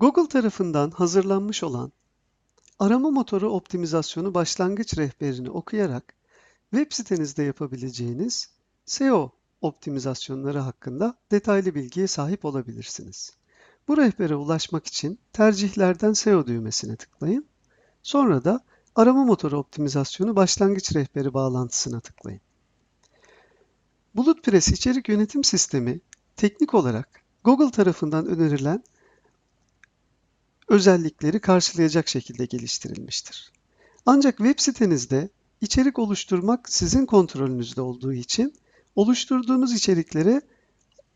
Google tarafından hazırlanmış olan arama motoru optimizasyonu başlangıç rehberini okuyarak web sitenizde yapabileceğiniz SEO optimizasyonları hakkında detaylı bilgiye sahip olabilirsiniz. Bu rehbere ulaşmak için tercihlerden SEO düğmesine tıklayın. Sonra da arama motoru optimizasyonu başlangıç rehberi bağlantısına tıklayın. BulletPress içerik yönetim sistemi teknik olarak Google tarafından önerilen özellikleri karşılayacak şekilde geliştirilmiştir. Ancak web sitenizde içerik oluşturmak sizin kontrolünüzde olduğu için oluşturduğunuz içeriklere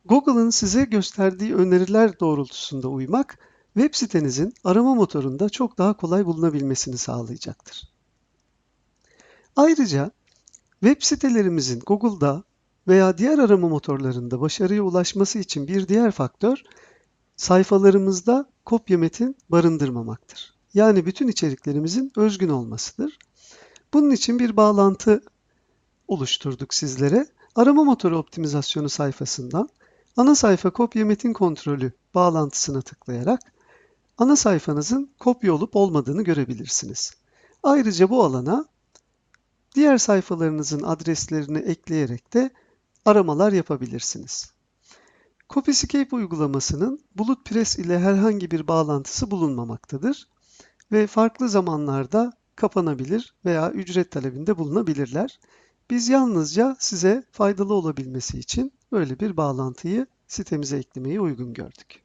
Google'ın size gösterdiği öneriler doğrultusunda uymak web sitenizin arama motorunda çok daha kolay bulunabilmesini sağlayacaktır. Ayrıca web sitelerimizin Google'da veya diğer arama motorlarında başarıya ulaşması için bir diğer faktör sayfalarımızda kopya metin barındırmamaktır. Yani bütün içeriklerimizin özgün olmasıdır. Bunun için bir bağlantı oluşturduk sizlere. Arama motoru optimizasyonu sayfasından ana sayfa kopya metin kontrolü bağlantısına tıklayarak ana sayfanızın kopya olup olmadığını görebilirsiniz. Ayrıca bu alana diğer sayfalarınızın adreslerini ekleyerek de aramalar yapabilirsiniz. CopyScape uygulamasının BulletPress ile herhangi bir bağlantısı bulunmamaktadır ve farklı zamanlarda kapanabilir veya ücret talebinde bulunabilirler. Biz yalnızca size faydalı olabilmesi için böyle bir bağlantıyı sitemize eklemeyi uygun gördük.